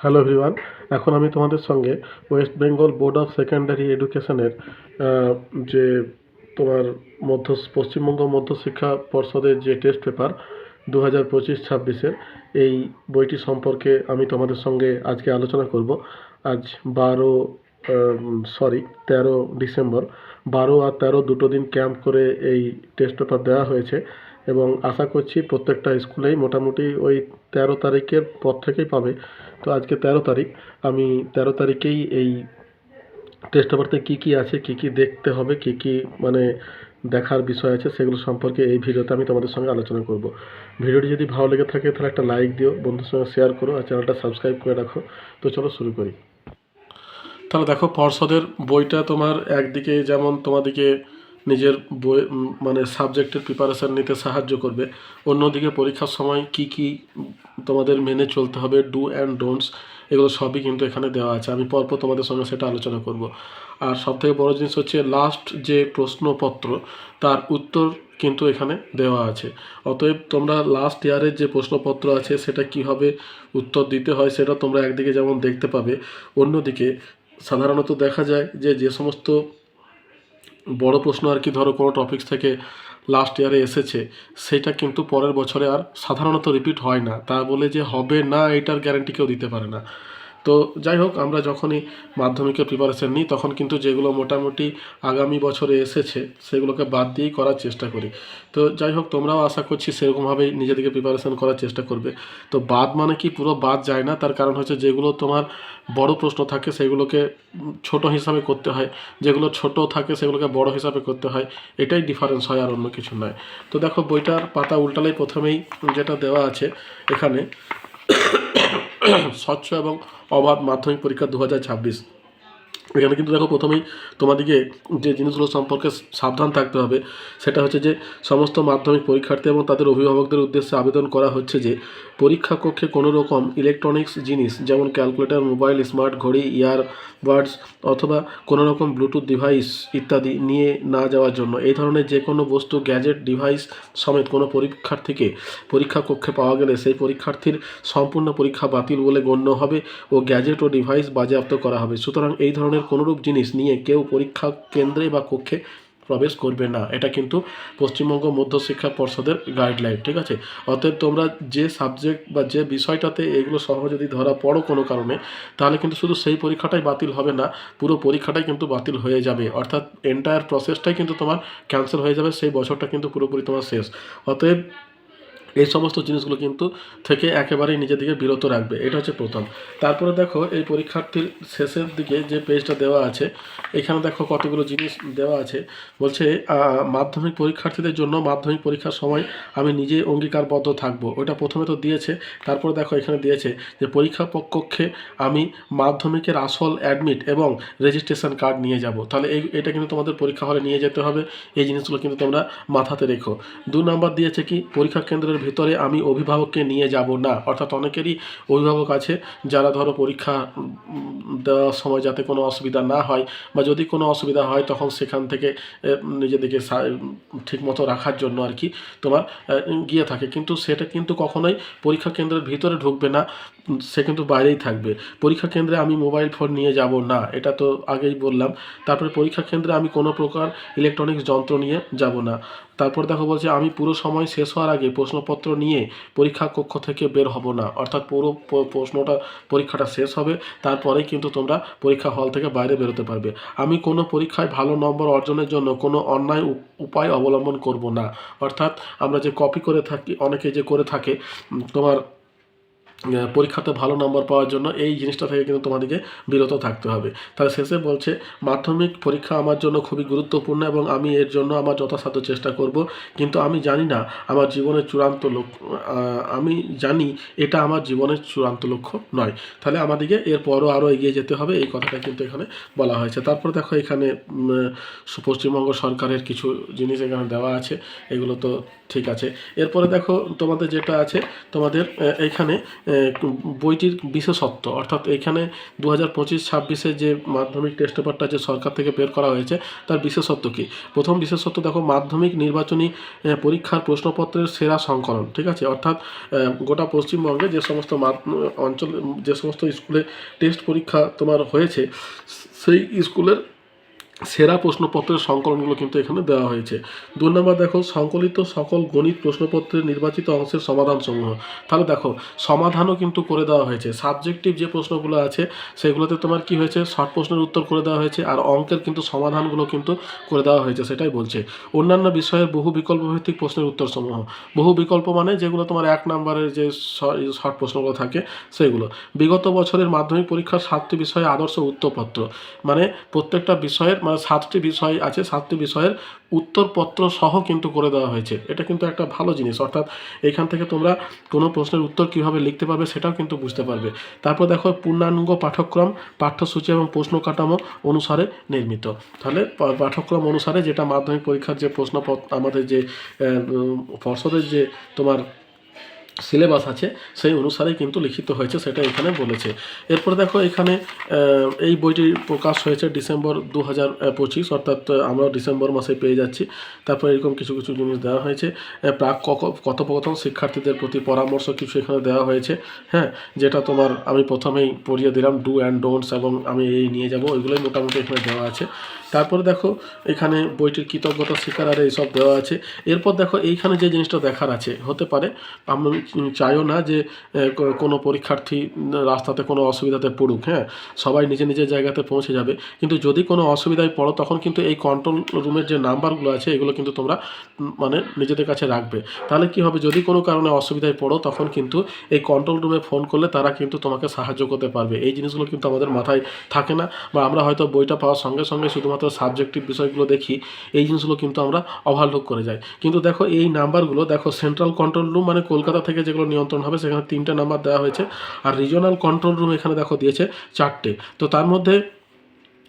Hello everyone এখন আমি তোমাদের সঙ্গে West Bengal board of secondary এডুকেশনের যে তোমার মধ্য, পশ্চিমবঙ্গ মধ্যশিক্ষা পর্ষদের যে টেস্ট পেপার দু হাজার পঁচিশ ছাব্বিশের, এই বইটি সম্পর্কে আমি তোমাদের সঙ্গে আজকে আলোচনা করব। আজ বারো সরি তেরো ডিসেম্বর, বারো আর তেরো দুটো দিন ক্যাম্প করে এই টেস্ট পেপার দেওয়া হয়েছে এবং আশা করছি প্রত্যেকটা স্কুলেই মোটামুটি ওই তেরো তারিখের পর থেকেই পাবে। তো আজকে তেরো তারিখ। আমি তেরো তারিখেই এই টেস্ট পেপারতে কী কী আছে, কী কী দেখতে হবে, কী কী মানে দেখার বিষয় আছে, সেগুলো সম্পর্কে এই ভিডিওতে আমি তোমাদের সঙ্গে আলোচনা করব। ভিডিওটি যদি ভালো লেগে থাকে, তাহলে একটা লাইক দিও বন্ধুর সঙ্গে শেয়ার করো আর চ্যানেলটা সাবস্ক্রাইব করে রাখো। তো চলো শুরু করি। তাহলে দেখো, পর্ষদের বইটা তোমার একদিকে যেমন তোমাদেরকে নিজের বই মানে সাবজেক্টের প্রিপারেশান নিতে সাহায্য করবে। অন্যদিকে পরীক্ষার সময় কি কি তোমাদের মেনে চলতে হবে ডু অ্যান্ড ডোন্টস এগুলো সবই কিন্তু এখানে দেওয়া আছে। আমি পরপর তোমাদের সঙ্গে সেটা আলোচনা করব। আর সবথেকে বড় জিনিস হচ্ছে লাস্ট যে প্রশ্নপত্র, তার উত্তর কিন্তু এখানে দেওয়া আছে। অতএব তোমরা লাস্ট ইয়ারের যে প্রশ্নপত্র আছে, সেটা কীভাবে উত্তর দিতে হয়, সেটা তোমরা একদিকে যেমন দেখতে পাবে, অন্যদিকে সাধারণত দেখা যায় যে যে সমস্ত বড় প্রশ্ন আর কি, ধরো কোনো টপিক্স থেকে লাস্ট ইয়ারে এসেছে, সেটা কিন্তু পরের বছরে আর সাধারণত রিপিট হয় না। তা বলে যে হবে না, এটার গ্যারেন্টি কেউ দিতে পারে না। তো যাই হোক, আমরা যখনই মাধ্যমিকের প্রিপারেশন নিই, তখন কিন্তু যেগুলো মোটামুটি আগামী বছরে এসেছে, সেগুলোকে বাদ দিয়েই করার চেষ্টা করি। তো যাই হোক, তোমরাও আশা করছি সেরকমভাবেই নিজেদেরকে প্রিপারেশন করার চেষ্টা করবে। তো বাদ মানে কি? পুরো বাদ যায় না। তার কারণ হচ্ছে যেগুলো তোমার বড় প্রশ্ন থাকে, সেগুলোকে ছোট হিসাবে করতে হয়। যেগুলো ছোট থাকে, সেগুলোকে বড় হিসাবে করতে হয়। এটাই ডিফারেন্স হয় আর অন্য কিছু নয়। তো দেখো, বইটার পাতা উল্টালেই প্রথমেই যেটা দেওয়া আছে এখানে, স্বচ্ছ এবং অবাধ মাধ্যমিক পরীক্ষা দু হাজার ছাব্বিশ। এখানে কিন্তু দেখো প্রথমেই তোমাদেরকে যে জিনিসগুলো সম্পর্কে সাবধান থাকতে হবে, সেটা হচ্ছে যে সমস্ত মাধ্যমিক পরীক্ষার্থী এবং তাদের অভিভাবকদের উদ্দেশ্যে আবেদন করা হচ্ছে যে পরীক্ষা কক্ষে কোনো রকম ইলেকট্রনিক্স জিনিস, যেমন ক্যালকুলেটর মোবাইল স্মার্ট ঘড়ি ইয়ার ইয়ারবাডস অথবা কোনো রকম ব্লুটুথ ডিভাইস ইত্যাদি নিয়ে না যাওয়ার জন্য। এই ধরনের যে কোনো বস্তু গ্যাজেট ডিভাইস সমেত কোনো পরীক্ষার্থীকে পরীক্ষা কক্ষে পাওয়া গেলে সেই পরীক্ষার্থীর সম্পূর্ণ পরীক্ষা বাতিল বলে গণ্য হবে ও গ্যাজেট ও ডিভাইস বাজেয়াপ্ত করা হবে। সুতরাং এই ধরনের কোনোরূপ জিনিস নিয়ে কেউ পরীক্ষা কেন্দ্রে বা কক্ষে প্রবেশ করবে না। এটা কিন্তু পশ্চিমবঙ্গ মধ্যশিক্ষা পর্ষদের গাইডলাইন ঠিক আছে? অতএব তোমরা যে সাবজেক্ট বা যে বিষয়টাতে এগুলো সহ যদি ধরা পড়ো কোনো কারণে, তাহলে কিন্তু শুধু সেই পরীক্ষাটাই বাতিল হবে না, পুরো পরীক্ষাটাই কিন্তু বাতিল হয়ে যাবে। অর্থাৎ এন্টায়ার প্রসেসটাই কিন্তু তোমার ক্যান্সেল হয়ে যাবে, সেই বছরটা কিন্তু পুরোপুরি তোমার শেষ। অতএব এই সমস্ত জিনিসগুলো কিন্তু থেকে একেবারেই নিজের দিকে বিরত রাখবে। এটা হচ্ছে প্রথম। তারপরে দেখো, এই পরীক্ষার্থীর শেষের দিকে যে পেজটা দেওয়া আছে, এখানে দেখো কতগুলো জিনিস দেওয়া আছে। বলছে মাধ্যমিক পরীক্ষার্থীদের জন্য মাধ্যমিক পরীক্ষার সময় আমি নিজে অঙ্গীকারবদ্ধ থাকব। ওটা প্রথমে তো দিয়েছে, তারপরে দেখো এখানে দিয়েছে যে পরীক্ষা কক্ষে আমি মাধ্যমিকের আসল অ্যাডমিট এবং রেজিস্ট্রেশন কার্ড নিয়ে যাব। তাহলে এই, এটা কিন্তু তোমাদের পরীক্ষা হলে নিয়ে যেতে হবে। এই জিনিসগুলো কিন্তু তোমরা মাথাতে রেখো। দু নাম্বার দিয়েছে কি, পরীক্ষা কেন্দ্রের ভিতরে আমি অভিভাবককে নিয়ে যাব না। অর্থাৎ অনেকেরই অভিভাবক আছে যারা ধরো পরীক্ষা দেওয়ার সময় যাতে কোনো অসুবিধা না হয় বা যদি কোনো অসুবিধা হয় তখন সেখান থেকে নিজেদেরকে ঠিক মতো রাখার জন্য আর কি তোমার গিয়ে থাকে। কিন্তু সেটা কিন্তু কখনোই পরীক্ষা কেন্দ্রের ভিতরে ঢুকবে না, সে কিন্তু বাইরেই থাকবে। পরীক্ষা কেন্দ্রে আমি মোবাইল ফোন নিয়ে যাব না, এটা তো আগেই বললাম। তারপরে পরীক্ষা কেন্দ্রে আমি কোনো প্রকার ইলেকট্রনিক্স যন্ত্র নিয়ে যাব না। তারপর দেখো বলছে, আমি পুরো সময় শেষ হওয়ার আগে প্রশ্নপত্র নিয়ে পরীক্ষা কক্ষ থেকে বের হব না। অর্থাৎ পুরো প্রশ্নটা, পরীক্ষাটা শেষ হবে, তারপরেই কিন্তু তোমরা পরীক্ষা হল থেকে বাইরে বেরোতে পারবে। আমি কোনো পরীক্ষায় ভালো নম্বর অর্জনের জন্য কোনো অন্যায় উপ- উপায় অবলম্বন করব না। অর্থাৎ আমরা যে কপি করে থাকি, অনেকে যে করে থাকে তোমার পরীক্ষাতে ভালো নম্বর পাওয়ার জন্য এই জিনিসটা থেকে কিন্তু তোমাদেরকে বিরত থাকতে হবে। তাহলে শেষে বলছে মাধ্যমিক পরীক্ষা আমার জন্য খুবই গুরুত্বপূর্ণ এবং আমি এর জন্য আমার যথাসাধ্য চেষ্টা করব। কিন্তু আমি জানি না আমার জীবনের চূড়ান্ত লক্ষ্য আমি জানি এটা আমার জীবনের চূড়ান্ত লক্ষ্য নয়। তাহলে আমাদেরকে এরপরও আরও এগিয়ে যেতে হবে এই কথাটা কিন্তু এখানে বলা হয়েছে। তারপর দেখো এখানে পশ্চিমবঙ্গ সরকারের কিছু জিনিস এখানে দেওয়া আছে এগুলো তো ঠিক আছে। এরপরে দেখো তোমাদের যেটা আছে তোমাদের আহ, এইখানে বইটির বিশেষত্ব, অর্থাৎ এখানে দু হাজার পঁচিশ ছাব্বিশে যে মাধ্যমিক টেস্ট পেপারটা যে সরকার থেকে বের করা হয়েছে, তার বিশেষত্ব কী? প্রথম বিশেষত্ব, দেখো, মাধ্যমিক নির্বাচনী পরীক্ষার প্রশ্নপত্রের সেরা সংকলন, ঠিক আছে? অর্থাৎ গোটা পশ্চিমবঙ্গে যে সমস্ত অঞ্চল, যে সমস্ত স্কুলে টেস্ট পরীক্ষা তোমার হয়েছে, সেই স্কুলের সেরা প্রশ্নপত্রের সংকলনগুলো কিন্তু এখানে দেওয়া হয়েছে। দু নম্বর দেখো, সংকলিত সকল গণিত প্রশ্নপত্রের নির্বাচিত অংশের সমাধান সমূহ তাহলে দেখো, সমাধানও কিন্তু করে দেওয়া হয়েছে। সাবজেক্টিভ যে প্রশ্নগুলো আছে, সেগুলোতে তোমার কি হয়েছে? শর্ট প্রশ্নের উত্তর করে দেওয়া হয়েছে আর অঙ্কের কিন্তু সমাধানগুলো কিন্তু করে দেওয়া হয়েছে, সেটাই বলছে। অন্যান্য বিষয়ের বহু বিকল্প ভিত্তিক প্রশ্নের উত্তর সমূহ বহু বিকল্প মানে যেগুলো তোমার এক নম্বরের যে শর্ট প্রশ্নগুলো থাকে, সেগুলো। বিগত বছরের মাধ্যমিক পরীক্ষার সাতটি বিষয়ে আদর্শ উত্তরপত্র। মানে প্রত্যেকটা বিষয়ের মানে সাতটি বিষয় আছে, সাতটি বিষয়ের উত্তরপত্র সহ কিন্তু করে দেওয়া হয়েছে। এটা কিন্তু একটা ভালো জিনিস। অর্থাৎ এখান থেকে তোমরা কোনো প্রশ্নের উত্তর কীভাবে লিখতে পারবে সেটাও কিন্তু বুঝতে পারবে। তারপর দেখো, পূর্ণাঙ্গ পাঠ্যক্রম, পাঠ্যসূচি এবং প্রশ্ন কাঠামো অনুসারে নির্মিত। তাহলে পাঠ্যক্রম অনুসারে যেটা মাধ্যমিক পরীক্ষার যে প্রশ্নপত্র, আমাদের যে পর্ষদের যে তোমার সিলেবাস আছে, সেই অনুসারে কিন্তু লিখিত হয়েছে, সেটা এখানে বলেছে। এরপর দেখো এখানে এই বইটি প্রকাশ হয়েছে ডিসেম্বর দু হাজার পঁচিশ, অর্থাৎ আমরা ডিসেম্বর মাসে পেয়ে যাচ্ছি। তারপর এরকম কিছু কিছু জিনিস দেওয়া হয়েছে। প্রাক কথোপকথন শিক্ষার্থীদের প্রতি পরামর্শ কিছু এখানে দেওয়া হয়েছে হ্যাঁ যেটা তোমার আমি প্রথমেই পড়িয়ে দিলাম ডু অ্যান্ড ডোন্টস এবং আমি এই নিয়ে যাব, ওইগুলোই মোটামুটি এখানে দেওয়া আছে। তারপরে দেখো, এখানে বইটির কৃতজ্ঞতা স্বীকার আর এইসব দেওয়া আছে। এরপর দেখো, এইখানে যে জিনিসটা দেখার আছে, হতে পারে আমি চাইও না যে কোনো পরীক্ষার্থী রাস্তাতে কোনো অসুবিধাতে পড়ুক হ্যাঁ? সবাই নিজে নিজের জায়গাতে পৌঁছে যাবে। কিন্তু যদি কোনো অসুবিধায় পড়ো, তখন কিন্তু এই কন্ট্রোল রুমের যে নাম্বারগুলো আছে, এগুলো কিন্তু তোমরা মানে নিজেদের কাছে রাখবে। তাহলে কি হবে, যদি কোনো কারণে অসুবিধায় পড়ো, তখন কিন্তু এই কন্ট্রোল রুমে ফোন করলে তারা কিন্তু তোমাকে সাহায্য করতে পারবে। এই জিনিসগুলো কিন্তু আমাদের মাথায় থাকে না, বা আমরা হয়তো বইটা পাওয়ার সঙ্গে সঙ্গে শুধুমাত্র সাবজেক্টিভ বিষয়গুলো দেখি, এই জিনিসগুলো কিন্তু আমরা ওভারলুক করে যাই। কিন্তু দেখো এই নাম্বারগুলো, দেখো সেন্ট্রাল কন্ট্রোল রুম মানে কলকাতা থেকে যেগুলো নিয়ন্ত্রণ হবে, সেখানে তিনটে নাম্বার দেওয়া হয়েছে। আর রিজনাল কন্ট্রোল রুম এখানে দেখো দিয়েছে চারটে। তো তার মধ্যে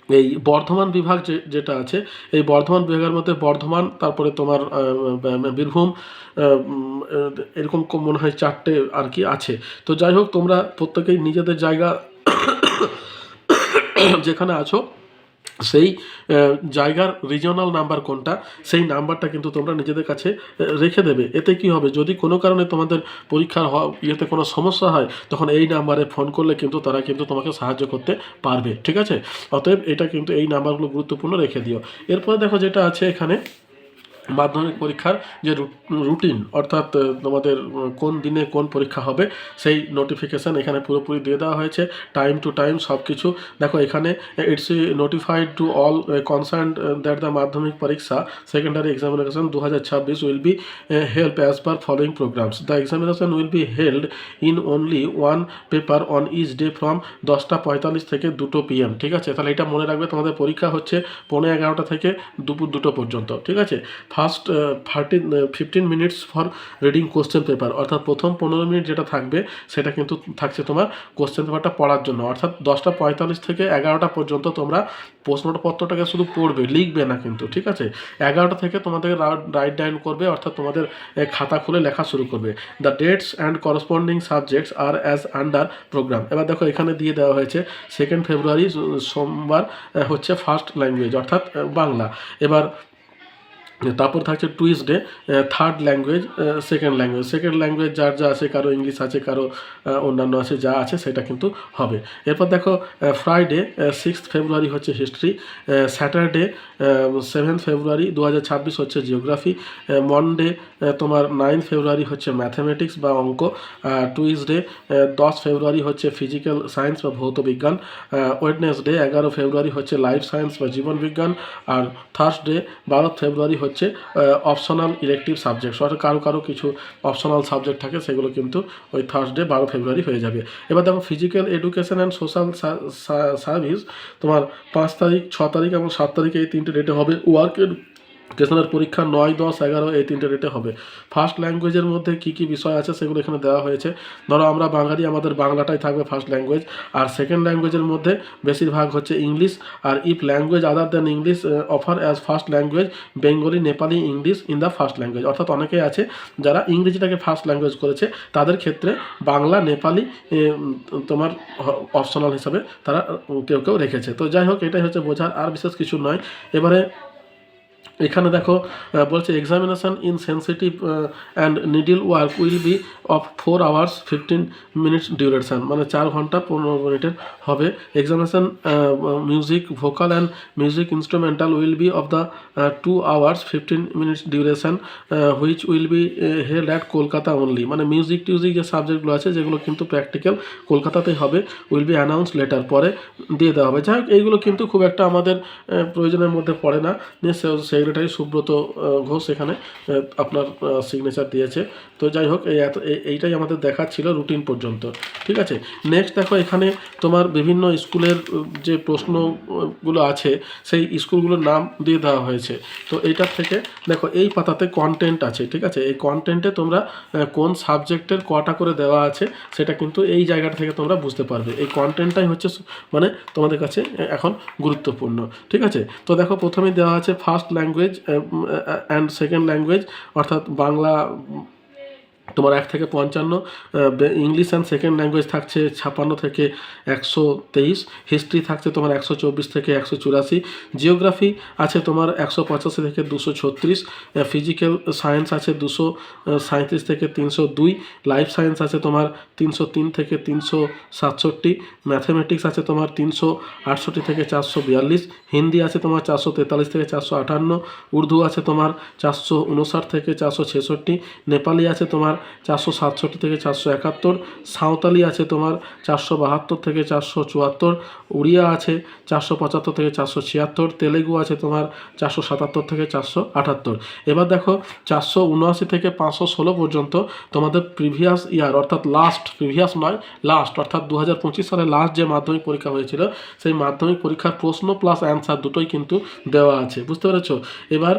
এই বর্ধমান বিভাগ যে, যেটা আছে, এই বর্ধমান বিভাগের মধ্যে বর্ধমান, তারপরে তোমার বীরভূম এরকম মনে হয় চারটে আর কি আছে। তো যাই হোক, তোমরা প্রত্যেকেই নিজেদের জায়গা যেখানে আছো সেই জায়গার রিজনাল নাম্বার কোনটা, সেই নাম্বারটা কিন্তু তোমরা নিজেদের কাছে রেখে দেবে। এতে কি হবে? যদি কোনো কারণে তোমাদের পরীক্ষার ইয়েতে কোনো সমস্যা হয়, তখন এই নাম্বারে ফোন করলে কিন্তু তারা কিন্তু তোমাকে সাহায্য করতে পারবে, ঠিক আছে? অতএব এটা কিন্তু এই নাম্বারগুলো গুরুত্বপূর্ণ রেখে দিও। এরপরে দেখো যেটা আছে এখানে মাধ্যমিক পরীক্ষার যে রুটিন অর্থাৎ তোমাদের কোন দিনে কোন পরীক্ষা হবে, সেই নোটিফিকেশান এখানে পুরোপুরি দিয়ে দেওয়া হয়েছে। টাইম টু টাইম সব কিছু দেখো, এখানে it's notified to all concern that the Madhyamik pariksha secondary examination দু হাজার ছাব্বিশ will be help as per following programmes the examination will be held in only one paper on each day from দশটা পঁয়তাল্লিশ থেকে দুটো PM ঠিক আছে? তাহলে এটা মনে রাখবে, তোমাদের পরীক্ষা হচ্ছে পৌনে এগারোটা থেকে দুপুর দুটো পর্যন্ত, ঠিক আছে? First thirteen fifteen minutes for reading question paper অর্থাৎ প্রথম পনেরো মিনিট যেটা থাকবে, সেটা কিন্তু থাকছে তোমার কোশ্চেন পেপারটা পড়ার জন্য। অর্থাৎ দশটা পঁয়তাল্লিশ থেকে এগারোটা পর্যন্ত তোমরা প্রশ্নপত্রটাকে শুধু পড়বে, লিখবে না কিন্তু, ঠিক আছে? এগারোটা থেকে তোমাদের রাইট ডাউন করবে, অর্থাৎ তোমাদের খাতা খুলে লেখা শুরু করবে। The dates and corresponding subjects are as under programme এবার দেখো এখানে দিয়ে দেওয়া হয়েছে সেকেন্ড ফেব্রুয়ারি সোমবার হচ্ছে ফার্স্ট ল্যাঙ্গুয়েজ অর্থাৎ বাংলা। এবার তারপর থাকছে Tuesday third language second language second language যার যা আছে, কারও ইংলিশ আছে, কারও অন্যান্য আছে, যা আছে, সেটা কিন্তু হবে। এরপর দেখো ফ্রাইডে সিক্সথ ফেব্রুয়ারি হচ্ছে হিস্ট্রি স্যাটারডে সেভেন্থ ফেব্রুয়ারি দু হাজার ছাব্বিশ হচ্ছে জিওগ্রাফি মনডে তোমার নাইন্থ ফেব্রুয়ারি হচ্ছে ম্যাথামেটিক্স বা অঙ্ক টুইসডে দশ ফেব্রুয়ারি হচ্ছে ফিজিক্যাল সায়েন্স বা ভৌত বিজ্ঞান ওয়েডনেসডে এগারো ফেব্রুয়ারি হচ্ছে লাইফ সায়েন্স বা জীবন বিজ্ঞান, আর থার্সডে বারো ফেব্রুয়ারি হচ্ছে অপশনাল ইলেকটিভ সাবজেক্ট অর্থাৎ কারও কারও কিছু অপশনাল সাবজেক্ট থাকে, সেগুলো কিন্তু ওই থার্সডে বারো ফেব্রুয়ারি হয়ে যাবে। এবার দেখো physical education and social service তোমার পাঁচ তারিখ, ছ তারিখ এবং সাত তারিখে এই তিনটে ডেটে হবে। ওয়ার্ক স্টেশনের পরীক্ষা নয়, দশ, এগারো, এই তিনটে ডেটে হবে। ফার্স্ট ল্যাঙ্গুয়েজের মধ্যে কী কী বিষয় আছে সেগুলো এখানে দেওয়া হয়েছে। ধরো আমরা বাঙালি, আমাদের বাংলাটাই থাকবে ফার্স্ট ল্যাঙ্গুয়েজ আর সেকেন্ড ল্যাঙ্গুয়েজের মধ্যে বেশিরভাগ হচ্ছে English. R if language other than English offer as first language Bengali, Nepali, English in the first language অর্থাৎ অনেকেই আছে যারা ইংরেজিটাকে ফার্স্ট ল্যাঙ্গুয়েজ করেছে, তাদের ক্ষেত্রে বাংলা, নেপালি তোমার অপশনাল হিসাবে তারা কেউ কেউ রেখেছে। তো যাই হোক, এটাই হচ্ছে বোঝার। আর বিশেষ কিছু নয়। এবারে এখানে দেখো বলছে examination in sensitive and needle work will be of four hours fifteen minutes duration মানে চার ঘণ্টা পনেরো মিনিটের হবে। Examination music vocal and music instrumental will be of the two hours fifteen minutes duration which will be held at Kolkata only মানে music টিউজিক যে সাবজেক্টগুলো আছে, যেগুলো কিন্তু প্র্যাকটিক্যাল কলকাতাতেই হবে উইল বি অ্যানাউন্স লেটার পরে দিয়ে দেওয়া হবে। যাই হোক, এইগুলো কিন্তু খুব একটা আমাদের প্রয়োজনের মধ্যে পড়ে না। সেক্রেটারি সুব্রত ঘোষ এখানে আপনার সিগনেচার দিয়েছে। তো যাই হোক, এই এইটাই আমাদের দেখার ছিল রুটিন পর্যন্ত। ঠিক আছে? নেক্সট দেখো, এখানে তোমার বিভিন্ন স্কুলের যে প্রশ্নগুলো আছে, সেই স্কুলগুলোর নাম দিয়ে দেওয়া হয়েছে। তো এইটার থেকে দেখো, এই পাতাতে কন্টেন্ট আছে, ঠিক আছে? এই কন্টেন্টে তোমরা কোন সাবজেক্টের কটা করে দেওয়া আছে, সেটা কিন্তু এই জায়গাটা থেকে তোমরা বুঝতে পারবে। এই কন্টেন্টটাই হচ্ছে মানে তোমাদের কাছে এখন গুরুত্বপূর্ণ। ঠিক আছে? তো দেখো, প্রথমেই দেওয়া আছে first language and second language অর্থাৎ বাংলা তোমার এক থেকে পঞ্চান্ন ইংলিশ অ্যান্ড সেকেন্ড ল্যাঙ্গুয়েজ থাকছে ছাপান্ন থেকে একশো তেইশ হিস্ট্রি থাকছে তোমার একশো চব্বিশ থেকে একশো চুরাশি জিওগ্রাফি আছে তোমার একশো পঁচাশি থেকে দুশো ছত্রিশ ফিজিক্যাল সায়েন্স আছে দুশো সাঁত্রিশ থেকে তিনশো দুই লাইফ সায়েন্স আছে তোমার তিনশো তিন থেকে তিনশো সাতষট্টি ম্যাথামেটিক্স আছে তোমার তিনশো আটষট্টি থেকে চারশো বিয়াল্লিশ, হিন্দি আছে তোমার চারশো তেতাল্লিশ থেকে চারশো আটান্ন, উর্দু আছে তোমার চারশো উনষাট থেকে চারশো ছেষট্টি, নেপালি আছে তোমার চারশো সাতষট্টি থেকে চারশো একাত্তর। সাঁওতালি আছে তোমার চারশো বাহাত্তর থেকে চারশো চুয়াত্তর। উড়িয়া আছে চারশো পঁচাত্তর থেকে চারশো ছিয়াত্তর। তেলেগু আছে তোমার চারশো সাতাত্তর থেকে চারশো আটাত্তর। এবার দেখো চারশো উনআশি থেকে পাঁচশো ষোলো পর্যন্ত তোমাদের প্রিভিয়াস ইয়ার অর্থাৎ লাস্ট প্রিভিয়াস নয় লাস্ট অর্থাৎ দু হাজার পঁচিশ সালে লাস্ট যে মাধ্যমিক পরীক্ষা হয়েছিল, সেই মাধ্যমিক পরীক্ষার প্রশ্ন প্লাস অ্যান্সার দুটোই কিন্তু দেওয়া আছে। বুঝতে পেরেছ? এবার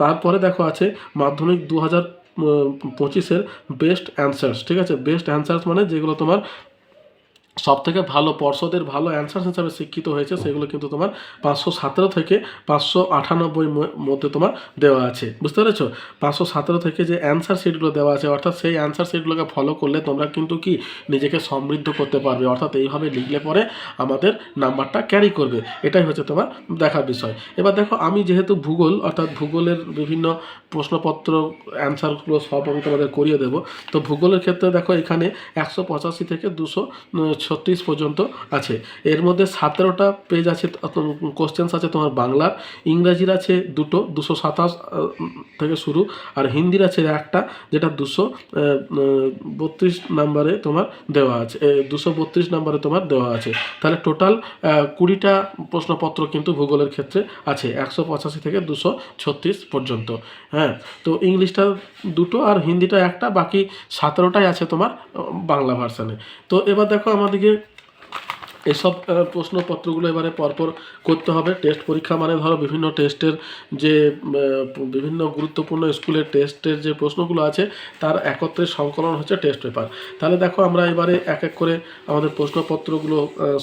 তারপরে দেখো আছে মাধ্যমিক দু হাজার পঁচিশের বেস্ট অ্যান্সার্স ঠিক আছে? বেস্ট অ্যান্সার্স মানে যেগুলো তোমার সব থেকে ভালো পর্ষদের ভালো অ্যান্সার হিসাবে শিক্ষিত হয়েছে, সেগুলো কিন্তু তোমার পাঁচশো সতেরো থেকে পাঁচশো আটানব্বই মধ্যে তোমার দেওয়া আছে। বুঝতে পেরেছ? পাঁচশো সতেরো থেকে যে অ্যান্সার শিটগুলো দেওয়া আছে, অর্থাৎ সেই অ্যান্সার শিটগুলোকে ফলো করলে তোমরা কিন্তু কি? নিজেকে সমৃদ্ধ করতে পারবে। অর্থাৎ এইভাবে লিখলে পরে আমাদের নাম্বারটা ক্যারি করবে। এটাই হচ্ছে তোমার দেখার বিষয়। এবার দেখো, আমি যেহেতু ভূগোল, অর্থাৎ ভূগোলের বিভিন্ন প্রশ্নপত্র অ্যান্সারগুলো সব আমি তোমাদের করিয়ে দেবো। তো ভূগোলের ক্ষেত্রে দেখো, এখানে একশো পঁচাশি থেকে দুশো ছত্রিশ পর্যন্ত আছে। এর মধ্যে সতেরোটা পেজ আছে কোশ্চেন্স আছে তোমার বাংলার ইংরাজির আছে দুটো, দুশো সাতাশ থেকে শুরু, আর হিন্দির আছে একটা, যেটা দুশো বত্রিশ নাম্বারে তোমার দেওয়া আছে দুশো বত্রিশ নাম্বারে তোমার দেওয়া আছে। তাহলে টোটাল কুড়িটা প্রশ্নপত্র কিন্তু ভূগোলের ক্ষেত্রে আছে, একশো পঁচাশি থেকে দুশো ছত্রিশ পর্যন্ত হ্যাঁ। তো ইংলিশটা দুটো আর হিন্দিটা একটা, বাকি সতেরোটাই আছে তোমার, বাংলা ভার্সানে তো এবার দেখো আমাদেরকে এসব প্রশ্নপত্রগুলো এবারে পরপর করতে হবে। টেস্ট পরীক্ষা মানে ধরো বিভিন্ন টেস্টের যে বিভিন্ন গুরুত্বপূর্ণ স্কুলের টেস্টের যে প্রশ্নগুলো আছে, তার একত্রে সংকলন হচ্ছে টেস্ট পেপার। তাহলে দেখো আমরা এবারে এক এক করে আমাদের প্রশ্নপত্রগুলো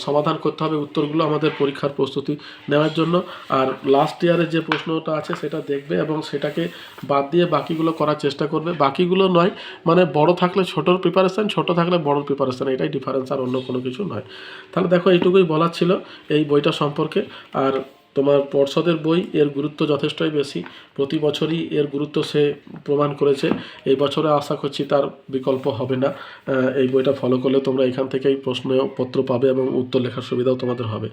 সমাধান করতে হবে উত্তরগুলো আমাদের পরীক্ষার প্রস্তুতি নেওয়ার জন্য। আর লাস্ট ইয়ারের যে প্রশ্নটা আছে সেটা দেখবে এবং সেটাকে বাদ দিয়ে বাকিগুলো করার চেষ্টা করবে। বাকিগুলো নয় মানে বড় থাকলে ছোটোর প্রিপারেশান ছোট থাকলে বড় প্রিপারেশান এটাই ডিফারেন্স আর অন্য কোনো কিছু নয়। তাহলে দেখো এইটুকুই বলার ছিল এই বইটা সম্পর্কে। আর তোমার পর্ষদের বই এর গুরুত্ব যথেষ্টই বেশি। প্রতি বছরই এর গুরুত্ব সে প্রমাণ করেছে। এই বছরে আশা করছি তার বিকল্প হবে না। এই বইটা ফলো করলে তোমরা এখান থেকেই প্রশ্নপত্র পাবে এবং উত্তর লেখার সুবিধাও তোমাদের হবে।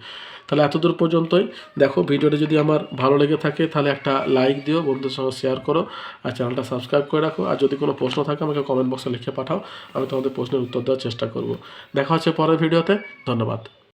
তাহলে এতদূর পর্যন্তই। দেখো, ভিডিওটা যদি আমার ভালো লেগে থাকে, তাহলে একটা লাইক দিও, বন্ধুদের সঙ্গে শেয়ার করো আর চ্যানেলটা সাবস্ক্রাইব করে রাখো। আর যদি কোনো প্রশ্ন থাকে, আমাকে কমেন্ট বক্সে লিখে পাঠাও। আমি তোমাদের প্রশ্নের উত্তর দেওয়ার চেষ্টা করব। দেখা হচ্ছে পরের ভিডিওতে। ধন্যবাদ।